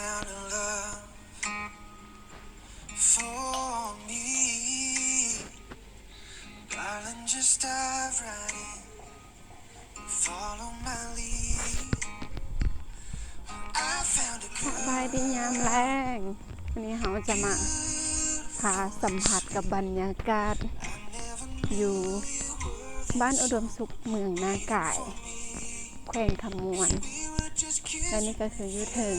found a love for me. Darling, just dive right in. Follow my lead. I found a ส girl บายดียามแรงวันนี้เราจะมาพาสัมผัสกับบรรยากาศอยู่บ้านอุดมสุขเมืองนากาย แขวงขมวนและนี่ก็คืออยู่ถึง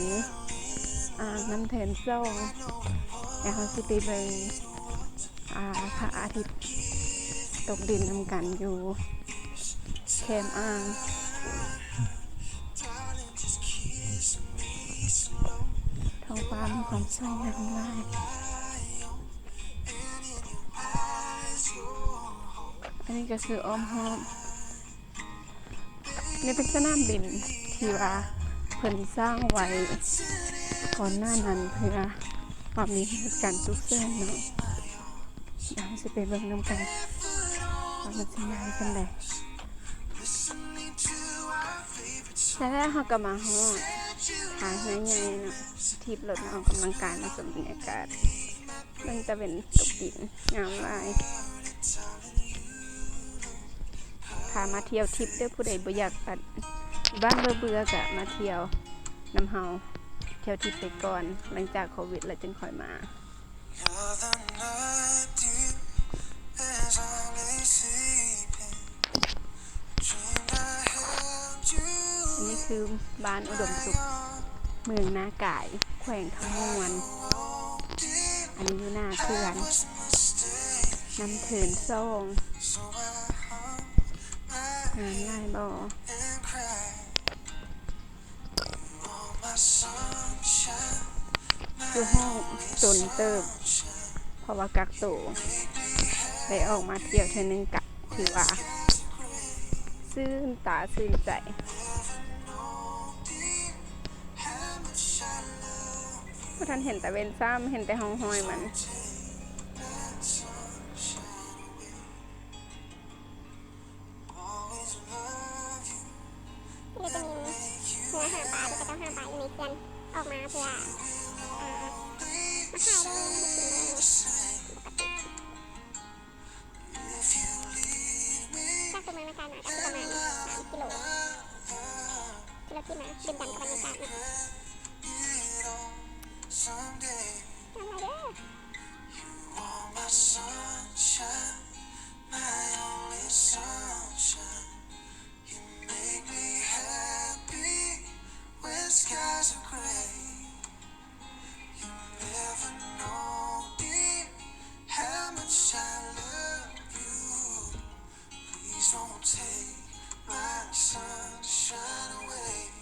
อ่างน้ำเทินส่งแล้วเขาสิไปเบิงอ่าพระอาทิตย์ตกดินนำกันอยู่แคมอ่างท้องฟ้ามีความสวยงามมากอันนี้ก็คืออ้อมห้อมนี่เป็นสนามบินที่ว่าเพิ่นสร้างไว้ ก่อนหน้านั้นเพื่อความมีเหตุการณ์ทุกเส้นเนาะเดี๋ยวเราจะไปเบิ่งน้ำกันว่ามันจะมากันได้แล้วเขาก็มาฮอดหาใหญ่ๆเนาะทิพรถมาออกกำลังกายมาสมบรรยากาศ มันจะเป็นตกดินงามลายพามาเที่ยวทิปด้อผู้ใดบ่อยากปัดบ้านเบื่อเบื่อๆกะมาเที่ยวน้ำเฮา เที่ยวทริปไปก่อน หลังจากโควิด แล้วจึงค่อยมาอันนี้คือบ้านอุดมสุข เมืองนากาย แขวงขมวน อันนี้อยู่หน้าเขื่อนน้ำเถินส่งงานง่ายบ่ อยู่ห้องจนเติบเพราะว่ากักตัวได้ออกมาเที่ยวเทอนึงกะถือว่า ซื่นตาซื่นใจพวกท่านเห็นแต่เวนซ้ำเห็นแต่ห้องห้อยมัน องห้ามปลาอยู่ในเพื่อนออกมาเพื่ออ่ามาขายได้กินได้ปกติ If you leave me, จากตัวเมืองนะการมาก็คือประมาณสามกิโลที่เราขึ้นมาดื่มด่ำกับบรรยากาศนะทำอะไรเด้อ don't take my sunshine away.